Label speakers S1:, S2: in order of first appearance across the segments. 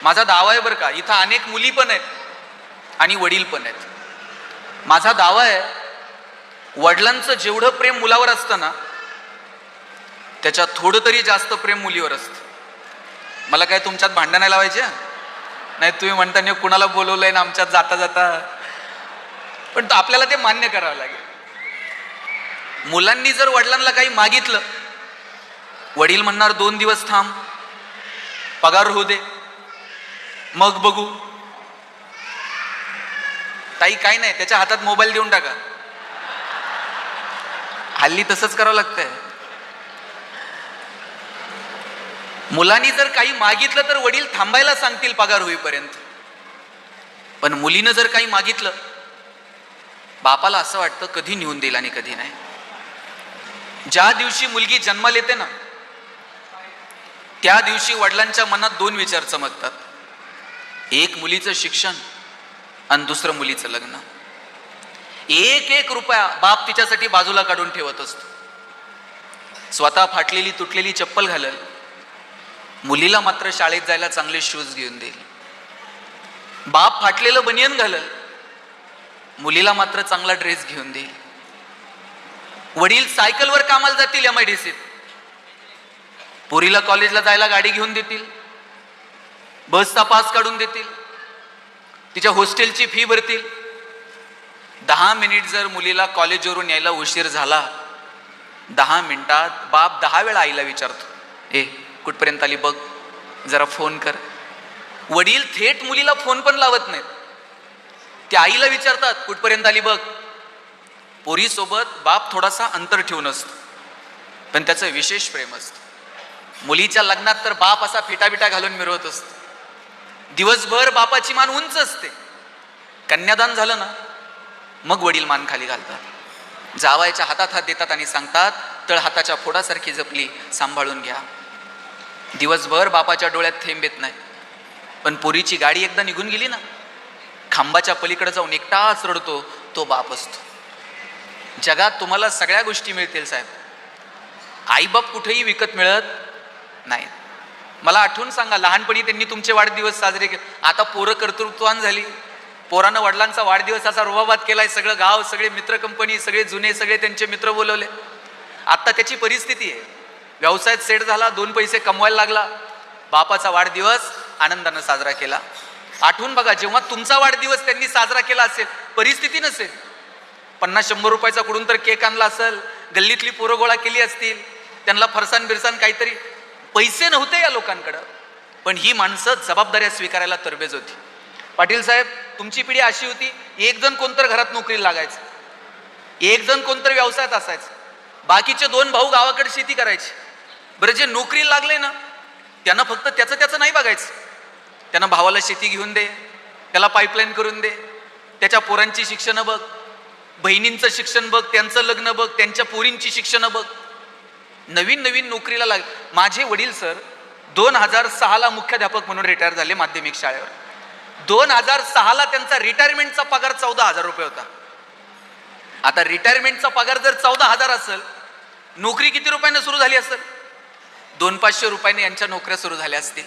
S1: माझा दावा आहे बरं का इथं अनेक मुली पण आहेत आणि वडील पण आहेत. माझा दावा आहे वडिलांचं जेवढं प्रेम मुलावर असतं ना त्याच्यात थोडं तरी जास्त प्रेम मुलीवर असतं. मला काय तुमच्यात भांडणं नाही लावायचे? नाही तुम्ही म्हणता नाही कुणाला बोलवलंय ना आमच्यात जाता जाता. पण आपल्याला ते मान्य करावं लागेल. मुलांनी जर वडिलांना काही मागितलं वडील म्हणणार दोन दिवस थांब पगार होऊ दे. मग बघू. ताई काय नाही त्याच्या हातात मोबाईल देऊन टाका. हल्ली तसंच करावं लागतंय. मुलांनी जर काही मागितलं तर वडील थांबायला सांगतील पगार होईपर्यंत. पण मुलीनं जर काही मागितलं बापाला असं वाटतं कधी नेऊन देईल आणि कधी नाही. ज्या दिवशी मुलगी जन्माला येते ना त्या दिवशी वडिलांच्या मनात दोन विचार चमकतात. एक मुलीचं शिक्षण आणि दुसरं मुलीचं लग्न. एक एक रुपया बाप तिच्यासाठी बाजूला काढून ठेवत असतो. स्वतः फाटलेली तुटलेली चप्पल घालल. मुलीला मात्र शाळेत जायला चांगले शूज घेऊन देईल. बाप फाटलेलं बनियन घालल. मुलीला मात्र चांगला ड्रेस घेऊन देईल. वडील सायकलवर कामाला जातील एम आय डी सीत पोरीला कॉलेजला जायला गाडी घेऊन देतील. बसचा पास काढून देतील. तिच्या हॉस्टेलची फी भरतील. दहा मिनिट जर मुलीला कॉलेजवरून यायला उशीर झाला दहा मिनिटात बाप दहा वेळा आईला विचारतो ए कुठपर्यंत आली बघ जरा फोन कर. वडील थेट मुलीला फोन पण लावत नाहीत. ते आईला विचारतात कुठपर्यंत आली बघ? पोरीसोबत बाप थोडासा अंतर ठेवून असतो पण त्याचं विशेष प्रेम असतं. मुलीच्या लग्नात तर बाप असा फिटाबिटा घालून मिरवत असतो. दिवसभर बापाची मान उंच असते. कन्यादान झालं ना मग वडील मान खाली घालतात. जावायच्या हातात हात देतात आणि सांगतात तळ हाताच्या फोडासारखी जपली सांभाळून घ्या. दिवसभर बापाच्या डोळ्यात थेंब येत नाही. पण पोरीची गाडी एकदा निघून गेली ना खांबाच्या पलीकडे जाऊन एकटाच रडतो तो बाप असतो. जगात तुम्हाला सगळ्या गोष्टी मिळतील साहेब. आईबाप कुठेही विकत मिळत नाही मला आठवून सांगा लहानपणी त्यांनी तुमचे वाढदिवस साजरे केले आता पोरं कर्तृत्वान झाली. पोरानं वडिलांचा वाढदिवस असा रुबाबात केलाय सगळं गाव सगळे मित्र कंपनी सगळे जुने सगळे त्यांचे मित्र बोलवले. आत्ता त्याची परिस्थिती आहे. व्यवसायात सेट झाला दोन पैसे कमवायला लागला. बापाचा वाढदिवस आनंदानं साजरा केला. आठवून बघा जेव्हा तुमचा वाढदिवस त्यांनी साजरा केला असेल परिस्थिती नसेल. पन्नास शंभर रुपयाचा कुठून तर केक आणला असेल गल्लीतली पोरं गोळा केली असतील त्यांना फरसान बिरसान काहीतरी पैसे नव्हते या लोकांकडं. पण ही माणसं जबाबदाऱ्या स्वीकारायला तरबेज होती. पाटील साहेब तुमची पिढी अशी होती एक जण कोणतर घरात नोकरीला लागायचं. एक जण कोणतर व्यवसायात असायचं. बाकीचे दोन भाऊ गावाकडे शेती करायची. बरं जे नोकरीला लागले ना त्यांना फक्त त्याचं त्याचं नाही बघायचं. त्यांना भावाला शेती घेऊन दे त्याला पाईपलाईन करून दे त्याच्या पोरांची शिक्षणं बघ बहिणींचं शिक्षण बघ त्यांचं लग्न बघ त्यांच्या पोरींची शिक्षणं बघ. नवीन नवीन नोकरीला लाग माझे वडील सर दोन हजार सहाला मुख्याध्यापक म्हणून रिटायर झाले माध्यमिक शाळेवर. दोन हजार सहाला त्यांचा रिटायरमेंटचा पगार चौदा हजार रुपये होता. आता रिटायरमेंटचा पगार जर चौदा हजार असेल नोकरी किती रुपयानं सुरू झाली असेल? दोन पाचशे रुपयाने यांच्या नोकऱ्या सुरू झाल्या असतील.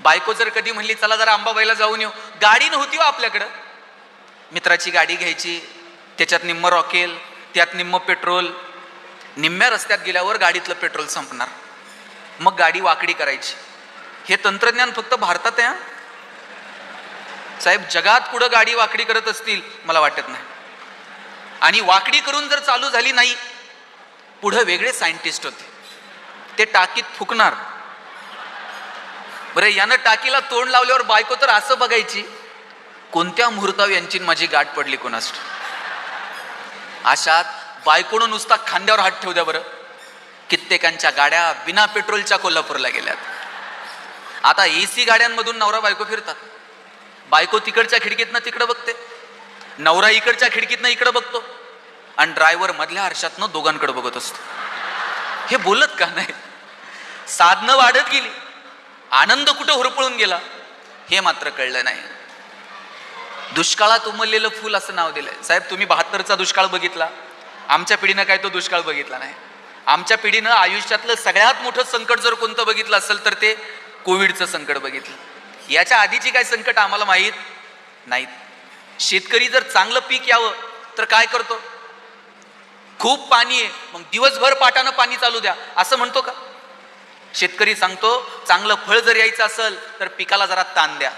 S1: बायको जर कधी म्हणली चला जरा अंबाबाईला जाऊन येऊ. गाडी नव्हती हो आपल्याकडं. मित्राची गाडी घ्यायची त्याच्यात निम्म रॉकेल त्यात निम्म पेट्रोल निम्म्या रस्त्यात गेल्यावर गाडीतलं पेट्रोल संपणार. मग गाडी वाकडी करायची. हे तंत्रज्ञान फक्त भारतात आहे साहेब जगात पुढं गाडी वाकडी करत असतील मला वाटत नाही. आणि वाकडी करून जर चालू झाली नाही पुढं वेगळे सायंटिस्ट होते. ते टाकीत फुकणार. बरं यानं टाकीला तोंड लावल्यावर बायको तर असं बघायची कोणत्या मुहूर्तावर यांची माझी गाठ पडली कोणास अशात बायकोनं नुसता खांद्यावर हात ठेवू द्या बरं. कित्येकांच्या गाड्या बिना पेट्रोलच्या कोल्हापूरला गेल्यात. आता ए सी गाड्यांमधून नवरा बायको फिरतात. बायको तिकडच्या खिडकीतनं तिकडं बघते. नवरा इकडच्या खिडकीतनं इकडं बघतो. आणि ड्रायव्हर मधल्या आरशातनं दोघांकडे बघत असतो. हे बोलत का नाही? साधनं वाढत गेली. आनंद कुठं हुरपळून गेला? हे मात्र कळलं नाही. दुष्काळात उमललेलं फुल असं नाव दिलंय. साहेब तुम्ही बहात्तरचा दुष्काळ बघितला. आमच्या पिढीनं काय तो दुष्काळ बघितला नाही. आमच्या पिढीनं आयुष्यातलं सगळ्यात मोठं संकट जर कोणतं बघितलं असेल तर ते कोविडचं संकट बघितलं. याच्या आधीची काय संकट आम्हाला माहीत नाहीत. शेतकरी जर चांगलं पीक यावं तर काय करतो? खूप पाणी आहे मग दिवसभर पाटानं पाणी चालू द्या असं म्हणतो का? शेतकरी सांगतो चांगलं फळ जर यायचं असेल तर पिकाला जरा ताण द्या.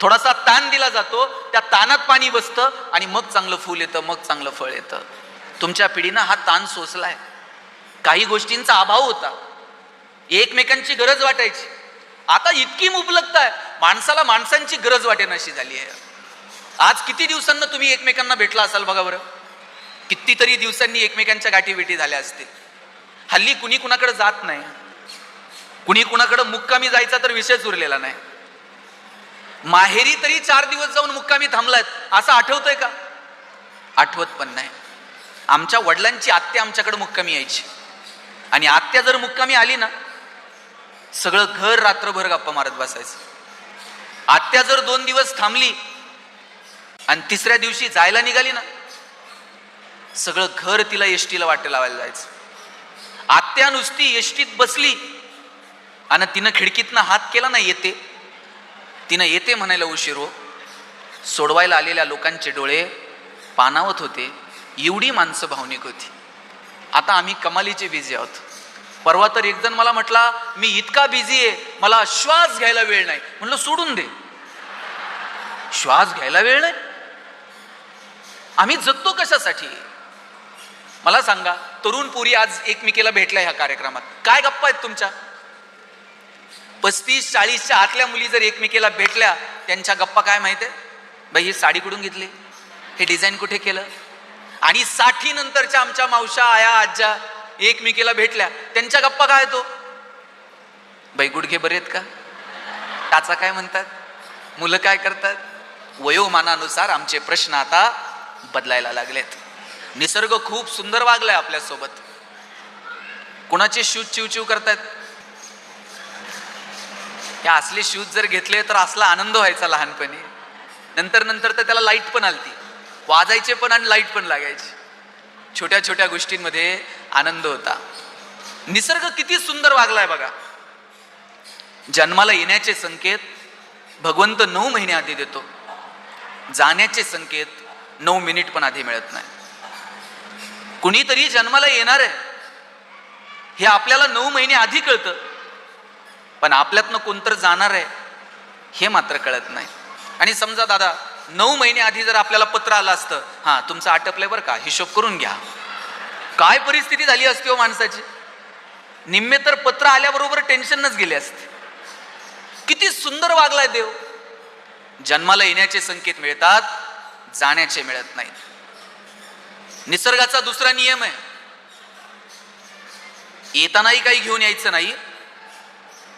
S1: थोडासा ताण दिला जातो त्या ताणात पाणी बसतं आणि मग चांगलं फूल येतं मग चांगलं फळ येतं. तुमच्या पिढीनं हा ताण सोसलाय. काही गोष्टींचा अभाव होता. एकमेकांची गरज वाटायची. आता इतकी मुबलकता आहे. माणसाला माणसांची गरज वाटेनाशी झाली आहे. आज किती दिवसांना तुम्ही एकमेकांना भेटला असाल बघा बरं. कितीतरी दिवसांनी एकमेकांच्या गाठी भेटी झाल्या असतील. हल्ली कुणी कुणाकडे जात नाही. कुणी कुणाकडे मुक्कामी जायचा तर विषयच उरलेला नाही. माहेरी तरी चार दिवस जाऊन मुक्कामी थांबलायत. असं आठवतंय का? आठवत पण नाही. आमच्या वडिलांची आत्या आमच्याकडे मुक्कामी यायची. आणि आत्या जर मुक्कामी आली ना सगळं घर रात्रभर गप्पा मारत बसायचं. आत्या जर दोन दिवस थांबली आणि तिसऱ्या दिवशी जायला निघाली ना सगळं घर तिला एसटीला वाटे लावायला जायचं. आत्या नुसती एसटीत बसली आणि तिनं खिडकीतनं हात केला ना येते तिनं येते म्हणायला उशीर हो. सोडवायला आलेल्या लोकांचे डोळे पानावत होते. एवढी माणसं भावनिक होती. आता आम्ही कमालीचे बिझी आहोत. परवा तर एकजण मला म्हटला मी इतका बिझी आहे मला श्वास घ्यायला वेळ नाही. म्हणलं सोडून दे. श्वास घ्यायला वेळ नाही? आम्ही जगतो कशासाठी? मला सांगा तरुण पुरी आज एकमेकीला भेटल्या ह्या कार्यक्रमात. काय गप्पा आहेत तुमच्या? पस्तीस चाळीसच्या आतल्या मुली जर एकमेकीला भेटल्या त्यांच्या गप्पा काय माहिती आहे? बाई ही साडी कुठून घेतली? हे डिझाईन कुठे केलं? आणि साठी नंतरच्या आमच्या मावशा आया आज्या एकमेकीला भेटल्या. त्यांच्या गप्पा काय तो? बाई गुडघे बरे आहेत का? टाचा काय म्हणतात? मुलं काय करतात? वयोमानानुसार आमचे प्रश्न आता बदलायला लागलेत. निसर्ग खूप सुंदर वागलाय आपल्यासोबत कुणाचे शूज चिवचिव करतायत? हे असले शूज जर घेतले तर असला आनंद व्हायचा लहानपणी. नंतर नंतर तर त्याला लाइट पण आलती. वाजायचे पण आणि लाइट पण लागायची. छोट्या छोट्या गोष्टींमध्ये आनंद होता. निसर्ग किती सुंदर वागलाय बघा. जन्माला येण्याचे संकेत भगवंत नऊ महिने आधी देतो. जाण्याचे संकेत नऊ मिनिट पण आधी मिळत नाही. कुणीतरी जन्माला येणार आहे. हे आपल्याला नऊ महिने आधी कळतं. पण आपल्यातनं कोणतर जाणार आहे हे मात्र कळत नाही. आणि समजा दादा नऊ महिने आधी जर आपल्याला पत्र आलं असतं हां तुमचं आटपलंय बरं का हिशोब करून घ्या. काय परिस्थिती झाली असती हो माणसाची? निम्मे तर पत्र आल्याबरोबर टेन्शनच गेले असते. किती सुंदर वागलाय देव. जन्माला येण्याचे संकेत मिळतात जाण्याचे मिळत नाहीत. निसर्गाचा दुसरा नियम आहे. येतानाही काही घेऊन यायचं नाही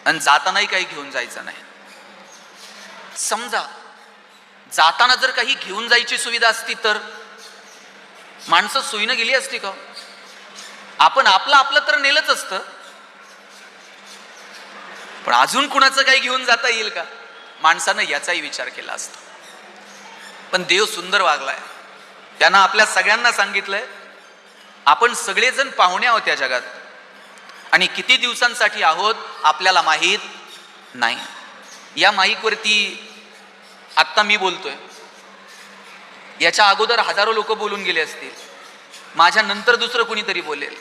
S1: आणि जातानाही काही घेऊन जायचं नाही. समजा जाताना जर काही घेऊन जायची सुविधा असती तर? माणसं सोयीनं गेली असती का? आपण आपलं आपलं तर नेलंच असतं. पण अजून कुणाचं काही घेऊन जाता येईल का? माणसानं याचाही विचार केला असतो. पण देव सुंदर वागलाय. त्यानं आपल्या सगळ्यांना सांगितलंय आपण सगळेजण पाहुणे आहोत या जगात. आणि किती दिवसांसाठी आहोत आपल्याला माहीत नाही. या माईकवरती आत्ता मी बोलतोय. याच्या अगोदर हजारो लोक बोलून गेले असतील. माझ्या नंतर दुसरं कुणीतरी बोलेल.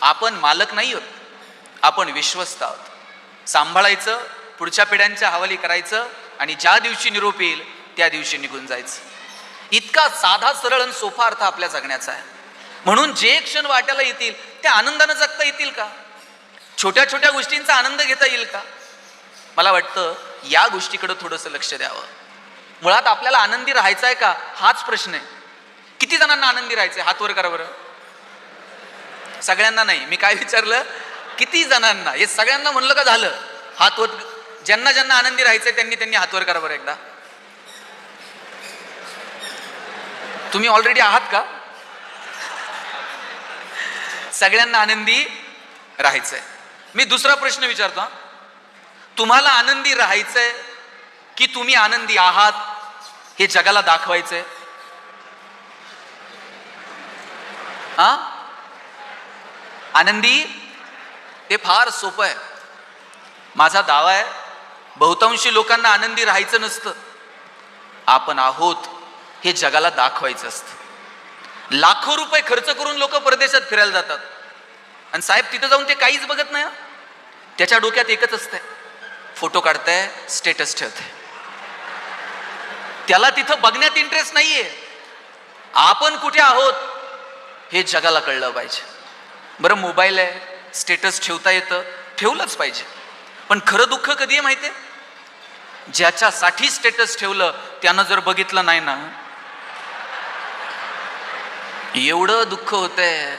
S1: आपण मालक नाही आहोत. आपण विश्वस्त आहोत. सांभाळायचं पुढच्या पिढ्यांच्या हवाली करायचं आणि ज्या दिवशी निरोप येईल त्या दिवशी निघून जायचं. इतका साधा सरळ आणि सोपा अर्थ आपल्या जगण्याचा आहे. म्हणून जे क्षण वाट्याला येतील त्या आनंदानं जगता येतील का? छोट्या छोट्या गोष्टींचा आनंद घेता येईल का? मला वाटतं या गोष्टीकडे थोडंसं लक्ष द्यावं. मुळात आपल्याला आनंदी राहायचा आहे का? हाच प्रश्न आहे. किती जणांना आनंदी राहायचंय? आहे हातवर करा बरं. सगळ्यांना नाही. मी काय विचारलं? किती जणांना? हे सगळ्यांना म्हणलं का झालं? हातवर ज्यांना ज्यांना आनंदी राहायचंय त्यांनी त्यांनी हातवर करा बरं एकदा. तुम्ही ऑलरेडी आहात का? सगळ्यांना आनंदी राहायचंय. मी दुसरा प्रश्न विचारतो तुम्हाला आनंदी राहायचंय की तुम्ही आनंदी आहात? हे जगाला दाखवायचंय. हा? आनंदी हे फार सोपं आहे. माझा दावा आहे बहुतांशी लोकांना आनंदी राहायचं नसतं. आपण आहोत हे जगाला दाखवायचं असतं. लाखो रुपये खर्च करून लोक परदेशात फिरायला जातात. आणि साहेब तिथं जाऊन ते काहीच बघत नाही त्याच्या डोक्यात एकच असतंय. फोटो काढताय स्टेटस ठेवतंय. त्याला तिथं बघण्यात इंटरेस्ट नाहीये. आपण कुठे आहोत हे जगाला कळलं पाहिजे. बरं मोबाईल आहे स्टेटस ठेवता येतं ठेवलंच पाहिजे. पण खरं दुःख कधी आहे माहिती आहे ज्याच्यासाठी स्टेटस ठेवलं त्यानं जर बघितलं नाही ना एवढं दुःख होतंय.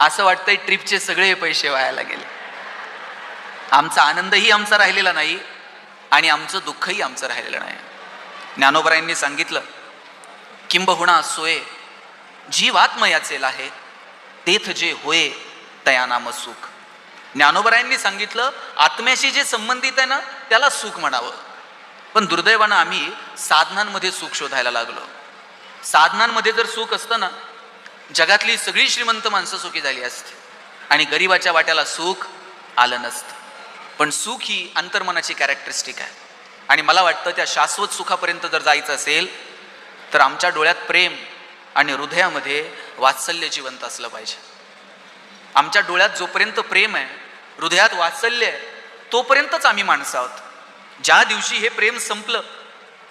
S1: असं वाटतंय ट्रिपचे सगळे पैसे वायाला गेले. आमचा आनंदही आमचा राहिलेला नाही आणि आमचं दुःखही आमचं राहिलेलं नाही. ज्ञानोबरायांनी सांगितलं किंबहुणा सोये जीवात्मयाचे आहे तेथ जे होय तया नाम सुख. ज्ञानोबरायांनी सांगितलं आत्म्याशी जे संबंधित आहे ना त्याला सुख म्हणावं. पण दुर्दैवानं आम्ही साधनांमध्ये सुख शोधायला लागलो. साधनांमध्ये जर सुख असतं ना जगातली सगळी श्रीमंत माणसं सुखी झाली असती आणि गरिबाच्या वाट्याला सुख आलं नसतं. पण सुख ही अंतर्मनाची कॅरेक्टरिस्टिक आहे. आणि मला वाटतं त्या शाश्वत सुखापर्यंत जर जायचं असेल तर आमच्या डोळ्यात प्रेम आणि हृदयामध्ये वात्सल्य जिवंत असलं पाहिजे. आमच्या डोळ्यात जोपर्यंत प्रेम आहे हृदयात वात्सल्य आहे तोपर्यंतच आम्ही माणसं आहोत. ज्या दिवशी हे प्रेम संपलं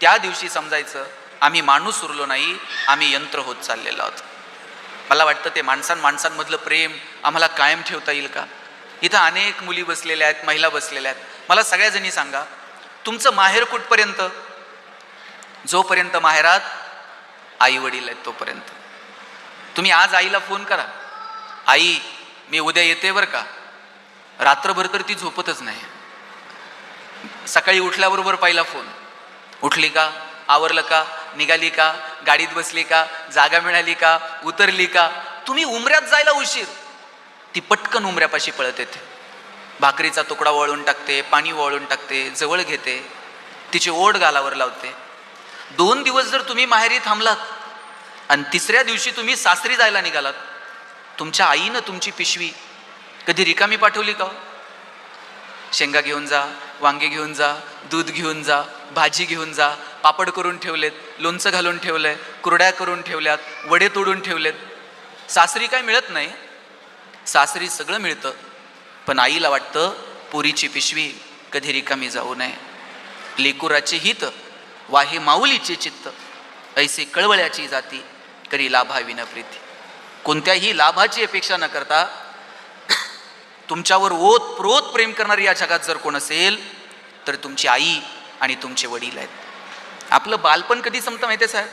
S1: त्या दिवशी समजायचं आम्ही माणूस उरलो नाही आम्ही यंत्र होत चाललेलो आहोत. मला वाटतं ते माणसां माणसांमधलं प्रेम आम्हाला कायम ठेवता येईल का? इथं अनेक मुली बसलेल्या आहेत महिला बसलेल्या आहेत. मला सगळ्याजणी सांगा तुमचं माहेर कुठपर्यंत? जोपर्यंत माहेरात आई वडील आहेत तोपर्यंत. तुम्ही आज आईला फोन करा. आई मी उद्या येते बरं का? रात्रभर तर ती झोपतच नाही. सकाळी उठल्याबरोबर पहिला फोन. उठली का? आवरलं का? निघाली का? गाडीत बसली का? जागा मिळाली का? उतरली का? तुम्ही उमऱ्यात जायला उशीर. ती पटकन उमऱ्यापाशी पळत येते. भाकरीचा तुकडा वळून टाकते पाणी वळून टाकते जवळ घेते तिची ओढ गालावर लावते. दोन दिवस जर तुम्ही माहेरी थांबलात आणि तिसऱ्या दिवशी तुम्ही सासरी जायला निघालात तुमच्या आईनं तुमची पिशवी कधी रिकामी पाठवली का हो? शेंगा घेऊन जा वांगे घेऊन जा दूध घेऊन जा भाजी घेऊन जा पापड करून ठेवलेत लोणचं घालून ठेवलंय कुरड्या करून ठेवल्यात वडे तोडून ठेवलेत. सासरी काय मिळत नाही. सासरी सगळं मिळतं. पण आईला वाटतं पुरीची पिशवी कधी रिकामी जाऊ नये. लेकुराचे हित वाहे माऊलीचे चित्त. ऐसे कळवळ्याची जाती करी लाभाविन प्रीती. कोणत्याही लाभाची अपेक्षा न करता तुमच्यावर ओत प्रोत प्रेम करणारी या जगात जर कोण असेल तर तुमची आई आणि तुमचे वडील आहेत. आपलं बालपण कधी संपतं माहिती आहे साहेब?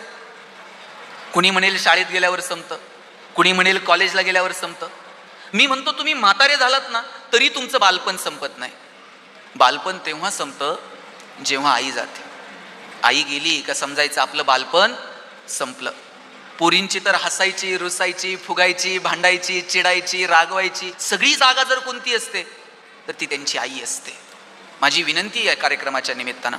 S1: कुणी म्हणेल शाळेत गेल्यावर संपतं कुणी म्हणेल कॉलेजला गेल्यावर संपतं मी म्हणतो तुम्ही म्हातारे झालात ना तरी तुमचं बालपण संपत नाही. बालपण तेव्हा संपतं जेव्हा आई जाते. आई गेली का समजायचं आपलं बालपण संपलं. पोरींची तर हसायची रुसायची फुगायची भांडायची चिडायची रागवायची सगळी जागा जर कोणती असते तर ती त्यांची आई असते. माझी विनंती आहे कार्यक्रमाच्या निमित्तानं.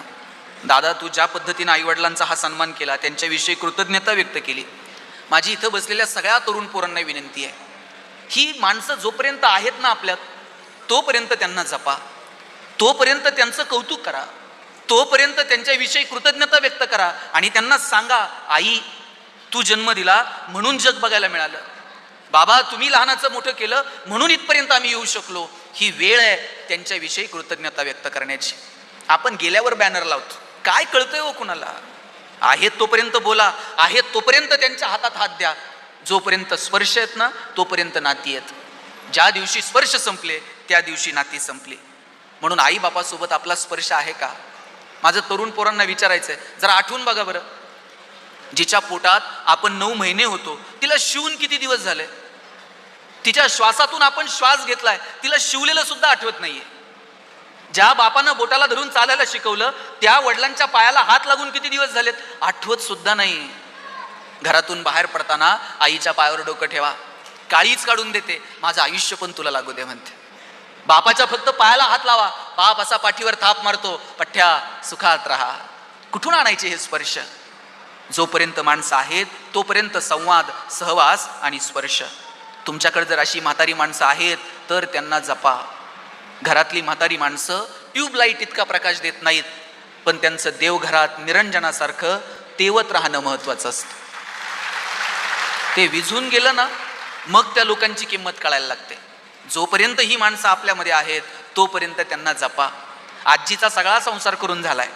S1: दादा तू ज्या पद्धतीनं आईवडिलांचा हा सन्मान केला त्यांच्याविषयी कृतज्ञता व्यक्त केली. माझी इथं बसलेल्या सगळ्या तरुण पोरांना विनंती आहे. ही माणसं जोपर्यंत आहेत ना आपल्यात तोपर्यंत त्यांना जपा. तोपर्यंत त्यांचं कौतुक करा. तोपर्यंत त्यांच्याविषयी कृतज्ञता व्यक्त करा आणि त्यांना सांगा आई तू जन्म दिला म्हणून जग बघायला मिळालं. बाबा तुम्ही लहानाचं मोठं केलं म्हणून इथपर्यंत आम्ही येऊ शकलो. ही वेळ आहे त्यांच्याविषयी कृतज्ञता व्यक्त करण्याची. आपण गेल्यावर बॅनर लावतो. काय कळतंय हो कुणाला? आहेत तोपर्यंत बोला. आहेत तोपर्यंत त्यांच्या हातात हात द्या. जोपर्यंत स्पर्श आहेत ना तोपर्यंत नाती आहेत ज्या दिवशी स्पर्श संपले त्या दिवशी नाती संपली. म्हणून आई बापासोबत आपला स्पर्श आहे का? माझं तरुण पोरांना विचारायचंय. जरा आठवून बघा बरं. जिच्या पोटात आपण नऊ महिने होतो तिला शिवून किती दिवस झाले? तिच्या श्वासातून आपण श्वास घेतलाय तिला शिवलेलं सुद्धा आठवत नाहीये. ज्या बापानं बोटाला धरून चालायला शिकवलं त्या वडिलांच्या पायाला हात लागून किती दिवस झालेत? आठवत सुद्धा नाही घरातून बाहेर पडताना आईच्या पायावर डोकं ठेवा. काळीच काढून देते. माझं आयुष्य पण तुला लागू दे म्हणते. बापाच्या फक्त पायाला हात लावा. बाप असा पाठीवर थाप मारतो. पठ्या सुखात राहा. कुठून आणायचे हे स्पर्श? जोपर्यंत माणसं आहेत तोपर्यंत संवाद सहवास आणि स्पर्श. तुमच्याकडे जर अशी म्हातारी माणसं आहेत तर त्यांना जपा. घरातली म्हातारी माणसं ट्यूबलाईट इतका प्रकाश देत नाहीत पण त्यांचं देवघरात निरंजनासारखं तेवत राहणं महत्त्वाचं असतं. ते विझून गेलं ना मग त्या लोकांची किंमत कळायला लागते. जोपर्यंत ही माणसं आपल्यामध्ये आहेत तोपर्यंत त्यांना जपा. आजीचा सगळा संसार करून झालाय.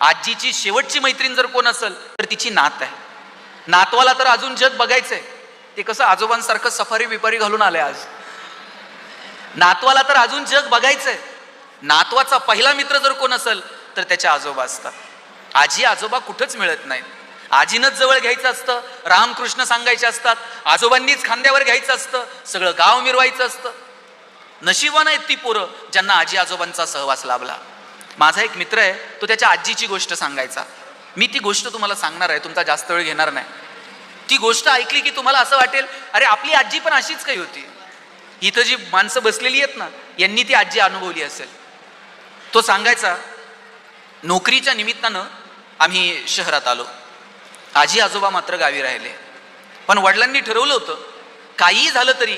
S1: आजीची शेवटची मैत्रीण जर कोण असेल तर तिची नात आहे. नातवाला तर अजून जग बघायचंय. ते कसं आजोबांसारखं सफारी बिपारी घालून आलंय आज. नातवाला तर अजून जग बघायचंय. नातवाचा पहिला मित्र जर कोण असेल तर त्याच्या आजोबा असतात. आजी आजोबा कुठंच मिळत नाहीत. आजीनंच जवळ घ्यायचं असतं रामकृष्ण सांगायचे असतात आजोबांनीच खांद्यावर घ्यायचं असतं सगळं गाव मिरवायचं असतं. नशिबान आहेत ती पोरं ज्यांना आजी आजोबांचा सहवास लाभला. माझा एक मित्र आहे तो त्याच्या आजीची गोष्ट सांगायचा. मी ती गोष्ट तुम्हाला सांगणार आहे तुमचा जास्त वेळ घेणार नाही. ती गोष्ट ऐकली की तुम्हाला असं वाटेल अरे आपली आजी पण अशीच काही होती. इथं जी माणसं बसलेली आहेत ना यांनी ती आजी अनुभवली असेल. तो सांगायचा नोकरीच्या निमित्तानं आम्ही शहरात आलो. आजी आजोबा मात्र गावी राहिले. पण वडिलांनी ठरवलं होतं काहीही झालं तरी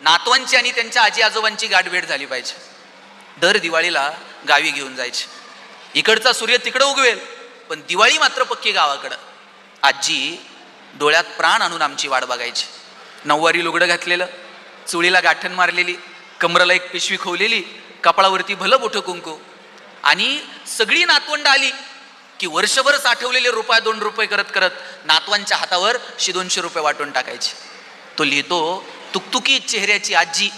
S1: नातवांची आणि त्यांच्या आजी आजोबांची गाठभेट झाली पाहिजे. दर दिवाळीला गावी घेऊन जायचे. इकडचा सूर्य तिकडं उगवेल पण दिवाळी मात्र पक्की गावाकडं. आजी डोळ्यात प्राण आणून आमची वाट बघायची. नऊवारी लुगडं घातलेलं चुळीला गाठण मारलेली कमराला एक पिशवी खोवलेली कपाळावरती भलं मोठं कुंकू. आणि सगळी नातवंड आली. की वर्षभर साठवलेले रुपये दोन रुपये करत करत नातवांच्या हातावर शे दोनशे रुपये वाटून टाकायचे. तो लिहितो तुकतुकी चेहऱ्याची आजी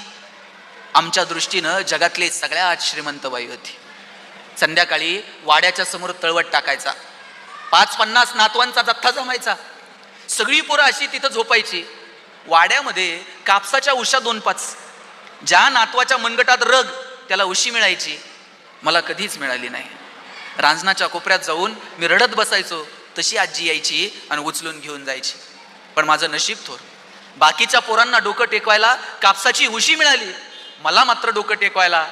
S1: आमच्या दृष्टीनं जगातले सगळ्यात श्रीमंत बाई होती. संध्याकाळी वाड्याच्या समोर तळवट टाकायचा. पाच पन्नास नातवांचा जथ्था जमायचा. सगळी पोरं अशी तिथं झोपायची. वाड्यामध्ये कापसाच्या उशा दोन पाच. ज्या नातवाच्या मनगटात रग त्याला उशी मिळायची. मला कधीच मिळाली नाही. रांजणाच्या कोपऱ्यात जाऊन मी रडत बसायचो तशी आजी यायची आणि उचलून घेऊन जायची. पण माझं नशीब थोर. बाकीच्या पोरांना डोकं टेकवायला कापसाची उशी मिळाली. मला मात्र डोकं टेकवायला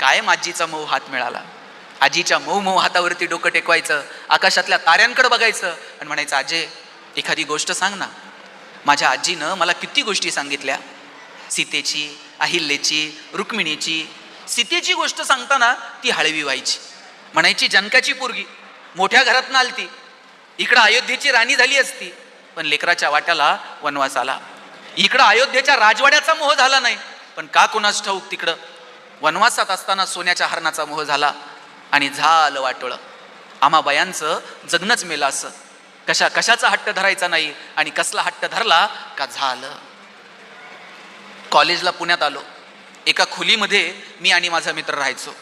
S1: कायम आजीचा मऊ हात मिळाला. आजीच्या मऊ मऊ हातावरती डोकं टेकवायचं आकाशातल्या ताऱ्यांकडे बघायचं आणि म्हणायचं आजे एखादी गोष्ट सांग ना. माझ्या आजीनं मला किती गोष्टी सांगितल्या. सीतेची अहिल्येची रुक्मिणीची. सीतेची गोष्ट सांगताना ती हळवी व्हायची. म्हणायची जनकाची पोरगी मोठ्या घरातनं आलती. इकडं अयोध्येची राणी झाली असती. पण लेकराच्या वाट्याला वनवास आला. इकडं अयोध्येच्या राजवाड्याचा मोह झाला नाही पण का कोणास ठाऊक तिकडं? वनवासात असताना सोन्याच्या हरणाचा मोह झाला आणि झालं वाटोळं. आम्हा बायांचं जगणंच मेलं असं. कशा कशाचा हट्ट धरायचा नाही आणि कसला हट्ट धरला का झालं. कॉलेजला पुण्यात आलो. एका खोलीमध्ये मी आणि माझा मित्र राहायचो.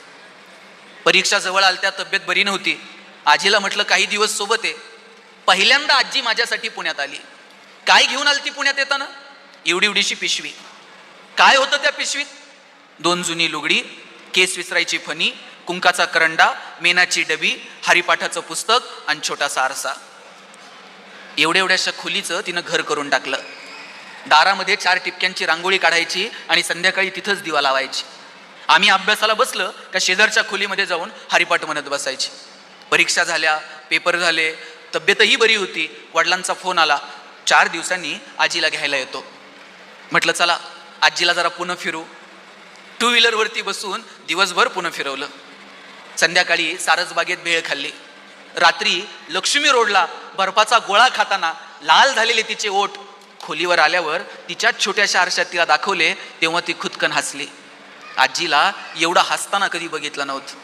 S1: परीक्षा जवळ आलत्या तब्येत बरी नव्हती. आजीला म्हटलं काही दिवस सोबत आहे पहिल्यांदा आजी माझ्यासाठी पुण्यात आली. काय घेऊन आली ती पुण्यात येताना? एवढी एवढीशी पिशवी. काय होतं त्या पिशवीत? दोन जुनी लुगडी केस विसरायची फणी कुंकाचा करंडा मेनाची डबी हरिपाठाचं पुस्तक आणि छोटासा आरसा. एवढ्या एवढ्याशा खोलीचं तिनं घर करून टाकलं. दारामध्ये चार टिपक्यांची रांगोळी काढायची आणि संध्याकाळी तिथंच दिवा लावायची. आम्ही अभ्यासाला बसलं का शेजारच्या खोलीमध्ये जाऊन हरिपाठ म्हणत बसायची. परीक्षा झाल्या पेपर झाले तब्येतही बरी होती. वडिलांचा फोन आला चार दिवसांनी आजीला घ्यायला येतो. म्हटलं चला आजीला जरा पुन्हा फिरू. टू व्हीलरवरती बसून दिवसभर पुन्हा फिरवलं. संध्याकाळी सारसबागेत भेळ खाल्ली. रात्री लक्ष्मी रोडला बर्फाचा गोळा खाताना लाल झालेले तिचे ओठ खोलीवर आल्यावर तिच्या छोट्याशा आरशात तिला दाखवले तेव्हा ती खुदकन हसली. आजीला एवढा हसताना कधी बघितलं नव्हतं.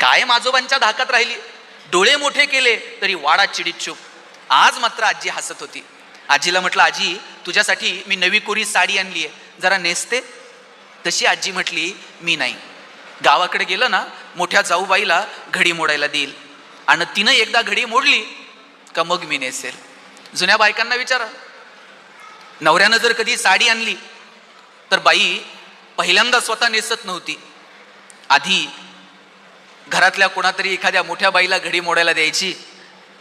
S1: कायम आजोबांच्या धाकात राहिली. डोळे मोठे केले तरी वाडा चिडीत चूप. आज मात्र आजी हसत होती. आजीला म्हटलं आजी तुझ्यासाठी मी नवी कोरी साडी आणली आहे. जरा नेसते. तशी आजी म्हटली मी नाही. गावाकडे गेलं ना मोठ्या जाऊबाईला घडी मोडायला देईल. आणि तिनं एकदा घडी मोडली का मग मी नेसेल. जुन्या बायकांना विचारा. नवऱ्यानं जर कधी साडी आणली तर बाई पहिल्यांदा स्वतः नेसत नव्हती. आधी घरातल्या कोणातरी एखाद्या मोठ्या बाईला घडी मोडायला द्यायची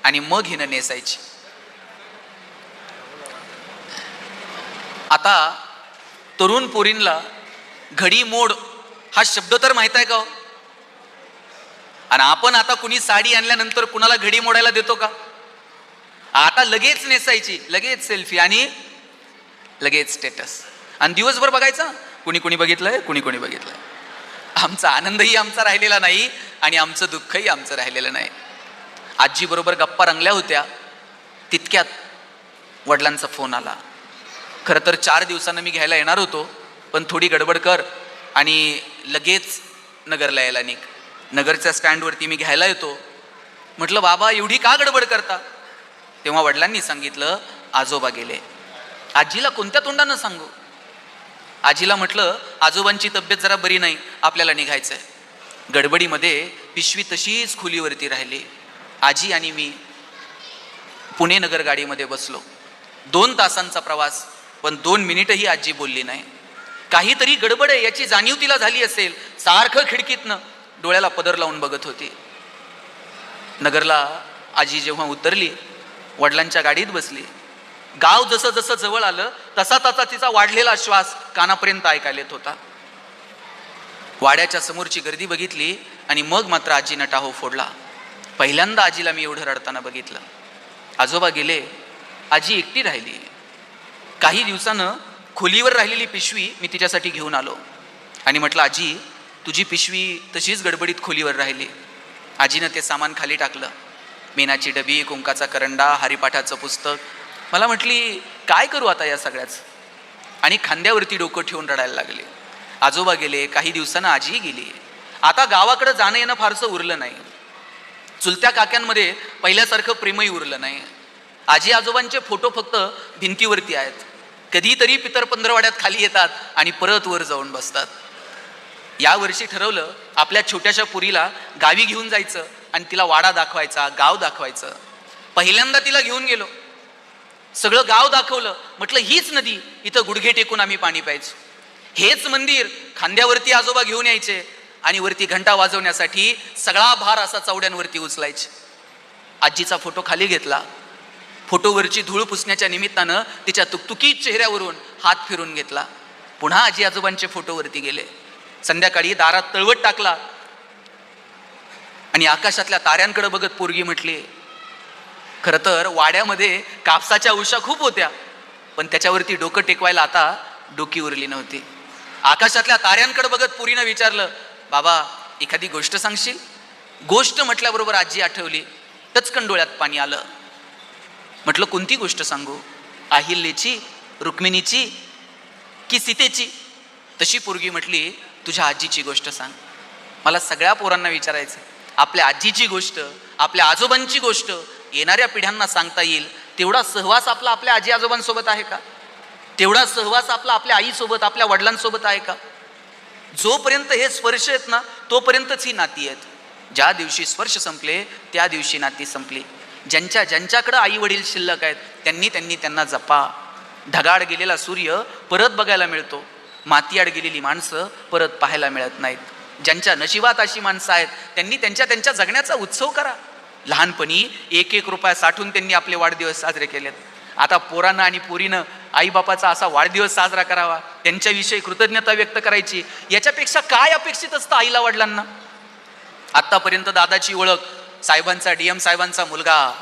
S1: आणि मग हिनं नेसायची. आता तरुण पोरींला घडी मोड हा शब्द तर माहीत आहे का हो? आणि आपण आता कुणी साडी आणल्यानंतर कुणाला घडी मोडायला देतो का? आता लगेच नेसायची लगेच सेल्फी आणि लगेच स्टेटस. आणि दिवसभर बघायचा? कुणी कुणी बघितलंय? कुणी कुणी बघितलंय. आमचा आनंदही आमचा राहिलेला नाही आणि आमचं दुःखही आमचं राहिलेलं नाही. आजीबरोबर गप्पा रंगल्या होत्या. तितक्यात वडिलांचा फोन आला. खरं तर चार दिवसानं मी घ्यायला येणार होतो पण थोडी गडबड कर आणि लगेच नगरला यायला निघ. नगरच्या स्टँडवरती मी घ्यायला येतो. म्हटलं बाबा एवढी का गडबड करता? तेव्हा वडिलांनी सांगितलं आजोबा गेले. आजीला कोणत्या तोंडानं सांगू? आजीला म्हटलं आजोबांची तब्येत जरा बरी नाही आपल्याला निघायचंय. गडबडीमध्ये पिशवी तशीच खुलीवरती राहिली. आजी आणि मी पुणे नगर गाडीमध्ये बसलो. दोन तासांचा प्रवास पण दोन मिनिटही आजी बोलली नाही. काहीतरी गडबड आहे याची जाणीव तिला झाली असेल. सारखं खिडकीतनं डोळ्याला पदर लावून बघत होती. नगरला आजी जेव्हा उतरली वडिलांच्या गाडीत बसली. गाव जसं जसं जवळ आलं तसा तसा तिचा वाढलेला श्वास कानापर्यंत ऐकायला येत होता. वाड्याच्या समोरची गर्दी बघितली आणि मग मात्र आजीनं टाहो फोडला. पहिल्यांदा आजीला मी एवढं रडताना बघितलं. आजोबा गेले आजी एकटी राहिली. काही दिवसानं खोलीवर राहिलेली पिशवी मी तिच्यासाठी घेऊन आलो. आणि म्हटलं आजी तुझी पिशवी तशीच गडबडीत खोलीवर राहिली. आजीनं ते सामान खाली टाकलं. मेनाची डबी कुंकाचा करंडा हरिपाठाचं पुस्तक मला म्हटली काय करू आता या सगळ्याच? आणि खांद्यावरती डोकं ठेवून रडायला लागले. आजोबा गेले काही दिवसानं आजीही गेली. आता गावाकडं जाणं येणं फारसं उरलं नाही. चुलत्या काक्यांमध्ये पहिल्यासारखं प्रेमही उरलं नाही. आजी आजोबांचे फोटो फक्त भिंतीवरती आहेत. कधीतरी पितर पंधरवाड्यात खाली येतात आणि परत वर जाऊन बसतात. यावर्षी ठरवलं आपल्या छोट्याशा पुरीला गावी घेऊन जायचं आणि तिला वाडा दाखवायचा गाव दाखवायचं. पहिल्यांदा तिला घेऊन गेलो. सगळं गाव दाखवलं. म्हटलं हीच नदी इथं गुडघे टेकून आम्ही पाणी प्यायचो. हेच मंदिर खांद्यावरती आजोबा घेऊन यायचे आणि वरती घंटा वाजवण्यासाठी सगळा भार असा चावड्यांवरती उचलायचे. आजीचा फोटो खाली घेतला. फोटोवरची धूळ पुसण्याच्या निमित्तानं तिच्या तुकतुकीत चेहऱ्यावरून हात फिरून घेतला. पुन्हा आजी आजोबांचे फोटोवरती गेले. संध्याकाळी दारात तळवट टाकला. आणि आकाशातल्या ताऱ्यांकडे बघत पोरगी म्हटली खरं तर वाड्यामध्ये कापसाच्या उषा खूप होत्या. पण त्याच्यावरती डोकं टेकवायला आता डोकी उरली नव्हती. आकाशातल्या ताऱ्यांकडे बघत पुरीनं विचारलं बाबा एखादी गोष्ट सांगशील? गोष्ट म्हटल्याबरोबर आजी आठवली. टचकन डोळ्यात पाणी आलं. म्हटलं कोणती गोष्ट सांगू? अहिल्याची रुक्मिणीची की सीतेची? तशी पोरगी म्हटली तुझ्या आजीची गोष्ट सांग. मला सगळ्या पोरांना विचारायचं आपल्या आजीची गोष्ट आपल्या आजोबांची गोष्ट येणाऱ्या पिढ्यांना सांगता येईल तेवढा सहवास आपला आपल्या आजी आजोबांसोबत आहे का? तेवढा सहवास आपला आपल्या आईसोबत आपल्या वडिलांसोबत आहे का? जोपर्यंत हे स्पर्श आहेत ना तोपर्यंतच ही नाती आहेत. ज्या दिवशी स्पर्श संपले त्या दिवशी नाती संपली. ज्यांच्या ज्यांच्याकडं आई वडील शिल्लक आहेत त्यांनी त्यांनी त्यांना जपा. ढगाड गेलेला सूर्य परत बघायला मिळतो. मातीआड गेलेली माणसं परत पाहायला मिळत नाहीत. ज्यांच्या नशिबात अशी माणसं आहेत त्यांनी त्यांच्या त्यांच्या जगण्याचा उत्सव करा. लहानपणी एक एक रुपया साठून त्यांनी आपले वाढदिवस साजरे केलेत. आता पोरानं आणि पोरीनं आईबापाचा असा वाढदिवस साजरा करावा त्यांच्याविषयी कृतज्ञता व्यक्त करायची याच्यापेक्षा काय अपेक्षित असतं आईला वडिलांना? आत्तापर्यंत दादाची ओळख साहेबांचा डी एम साहेबांचा मुलगा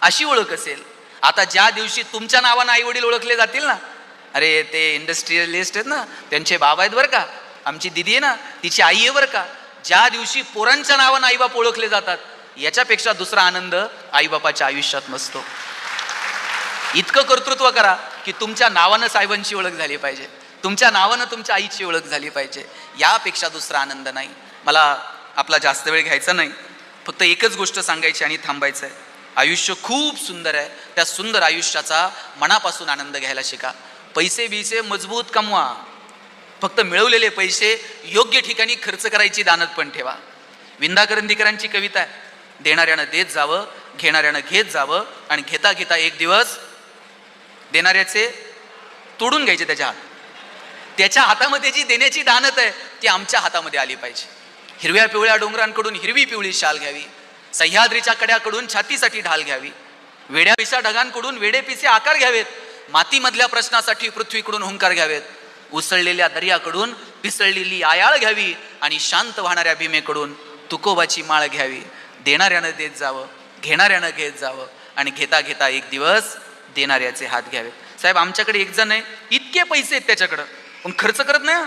S1: अशी ओळख असेल. आता ज्या दिवशी तुमच्या नावानं आई वडील ओळखले जातील ना? अरे ते इंडस्ट्रियलिस्ट आहेत ना? त्यांचे बाबा आहेत बरं का. आमची दिदी आहे ना? तिची आई आहे बरं का? ज्या दिवशी पोरांच्या नावानं आईबाप ओळखले जातात याच्यापेक्षा दुसरा आनंद आईबापाच्या आयुष्यात नसतो. इतकं कर्तृत्व करा की तुमच्या नावानं साहेबांची ओळख झाली पाहिजे. तुमच्या नावानं तुमच्या आईची ओळख झाली पाहिजे. यापेक्षा दुसरा आनंद नाही. मला आपला जास्त वेळ घ्यायचा नाही. फक्त एकच गोष्ट सांगायची आणि थांबायचं आहे आयुष्य खूप सुंदर आहे. त्या सुंदर आयुष्याचा मनापासून आनंद घ्यायला शिका. पैसे बिसे मजबूत कमवा. फक्त मिळवलेले पैसे योग्य ठिकाणी खर्च करायची दानत पण ठेवा. विंदा करंदीकरांची कविता आहे. देणाऱ्यानं देत जावं घेणाऱ्यानं घेत जावं आणि घेता घेता एक दिवस देणाऱ्याचे तोडून घ्यायचे त्याच्या हात. त्याच्या हातामध्ये जी देण्याची दानत आहे ती आमच्या हातामध्ये आली पाहिजे. हिरव्या पिवळ्या डोंगरांकडून हिरवी पिवळी शाल घ्यावी. सह्याद्रीच्या कड्याकडून छातीसाठी ढाल घ्यावी. वेड्या पिशा ढगांकडून वेडे पिसे आकार घ्यावेत. मातीमधल्या प्रश्नासाठी पृथ्वीकडून हुंकार घ्यावेत. उसळलेल्या दर्याकडून पिसळलेली आयाळ घ्यावी आणि शांत वाहणाऱ्या भीमेकडून तुकोबाची माळ घ्यावी. देणाऱ्यानं देत जावं घेणाऱ्यानं घेत जावं आणि घेता घेता एक दिवस देणाऱ्याचे हात घ्यावे. साहेब आमच्याकडे एक जण आहे इतके पैसे आहेत त्याच्याकडं. पण खर्च करत नाही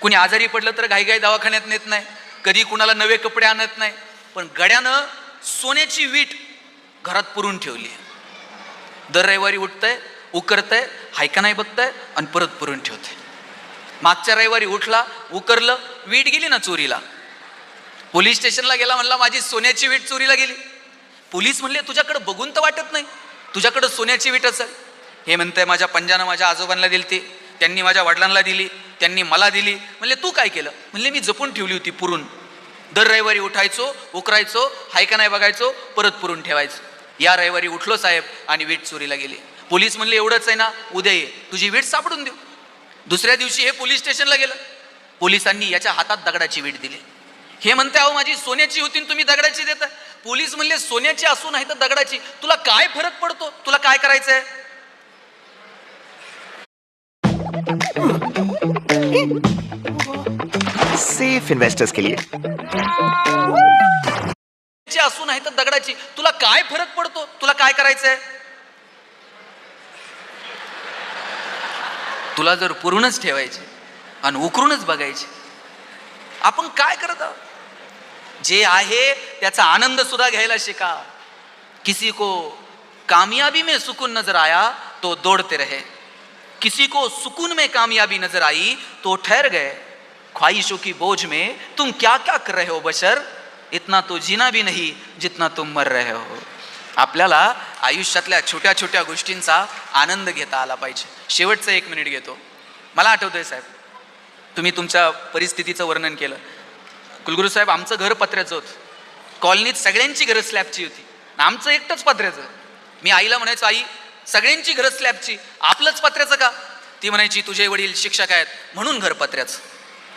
S1: कुणी आजारी पडलं तर घाईघाई दवाखान्यात नेत नाही कधी कुणाला नवे कपडे आणत नाही. पण गड्यानं सोन्याची वीट घरात पुरून ठेवली आहे. दर रविवारी उठतंय उकरतंय हायका नाही बघतंय आणि परत पुरून ठेवतंय. मागच्या रविवारी उठला उकरलं वीट गेली ना चोरीला. पोलीस स्टेशनला गेला म्हणला माझी सोन्याची वीट चोरीला गेली. पोलीस म्हणले तुझ्याकडे बघून तर वाटत नाही. तुझ्याकडे सोन्याची वीट असेल. हे म्हणतंय माझ्या पंजानं माझ्या आजोबांना दिली ती. त्यांनी माझ्या वडिलांना दिली. त्यांनी मला दिली. म्हणले तू काय केलं? म्हणले मी जपून ठेवली होती पुरून. दर रविवारी उठायचो उकरायचो हाय का नाही बघायचो परत पुरून ठेवायचो. या रविवारी उठलो साहेब आणि वीट चोरीला गेली. पोलीस म्हणले एवढंच आहे ना उद्या ये. तुझी वीट सापडून देऊ. दुसऱ्या दिवशी हे पोलीस स्टेशनला गेलं. पोलिसांनी याच्या हातात दगडाची वीट दिली. हे म्हणते अहो माझी सोन्याची होती तुम्ही दगडाची देता पोलीस म्हणले सोन्याची असू नाही तर दगडाची. तुला काय फरक पडतो? तुला काय करायचंय?
S2: सेफ इन्वेस्टर्स के लिए.
S1: असू नाही तर दगडाची. तुला काय फरक पडतो? तुला काय करायचंय? तुला जर पुरूनच ठेवायचे आणि उकरूनच बघायचे आपण काय करत आहोत? जे आहे त्याचा आनंद सुद्धा घ्यायला शिका. किसी को कामयाबी में सुकून नजर आया तो दौड़ते रहे. किसी को सुकून में कामयाबी नजर आई तो ठहर गए. ख्वाहिशों की बोझ में तुम क्या क्या कर रहे हो बशर? इतना तो जीना भी नहीं जितना तुम मर रहे हो. आपल्याला आयुष्यातल्या छोट्या छोट्या गोष्टींचा आनंद घेता आला पाहिजे. शेवटचं एक मिनिट घेतो. मला आठवतंय साहेब तुम्ही तुमच्या परिस्थितीचं वर्णन केलं. कुलगुरू साहेब आमचं घर पत्र्याचं होतं. कॉलनीत सगळ्यांची घरं स्लॅबची होती. आमचं एकटंच पत्र्याचं. मी आईला म्हणायचो आई सगळ्यांची घरं स्लॅबची आपलंच पत्र्याचं का? ती म्हणायची तुझे वडील शिक्षक आहेत म्हणून घर पत्र्याचं.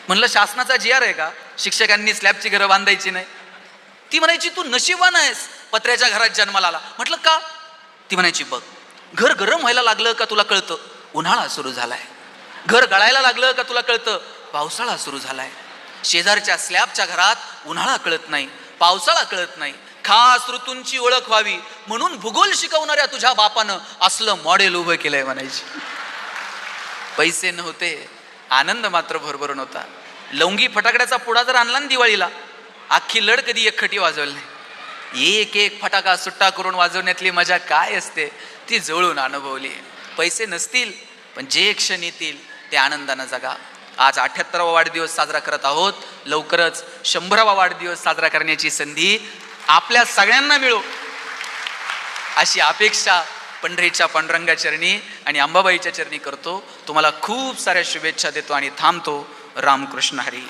S1: म्हणलं शासनाचा जी आर आहे का? शिक्षकांनी स्लॅबची घरं बांधायची नाही. ती म्हणायची तू नशिबान आहेस. पत्र्याच्या घरात जन्माला आला. म्हटलं का? ती म्हणायची बघ घर गरम व्हायला लागलं का तुला कळतं? उन्हाळा सुरू झालाय. घर गळायला लागलं का तुला कळतं? पावसाळा सुरू झालाय. शेजारच्या स्लॅबच्या घरात उन्हाळा कळत नाही पावसाळा कळत नाही. खास ऋतूंची ओळख व्हावी म्हणून भूगोल शिकवणाऱ्या तुझ्या बापानं असलं मॉडेल उभं केलंय म्हणायची. पैसे नव्हते आनंद मात्र भरभरून होता. लवंगी फटाकड्याचा पुडा जर आणला ना दिवाळीला अख्खी लढ कधी एक खटी वाजवली. नाही एक एक फटाका सुट्टा करून वाजवण्यातली मजा काय असते ती जवळून अनुभवली. पैसे नसतील पण जे क्षण येतील ते आनंदानं जगा. आज अठ्याहत्तरावा वाढदिवस साजरा करत आहोत. लवकरच शंभरावा वाढदिवस साजरा करण्याची संधी आपल्या सगळ्यांना मिळो. अशी अपेक्षा पंढरीच्या पांडुरंगा चरणी आणि अंबाबाईच्या चरणी करतो. तुम्हाला खूप साऱ्या शुभेच्छा देतो आणि थांबतो. रामकृष्ण हरी.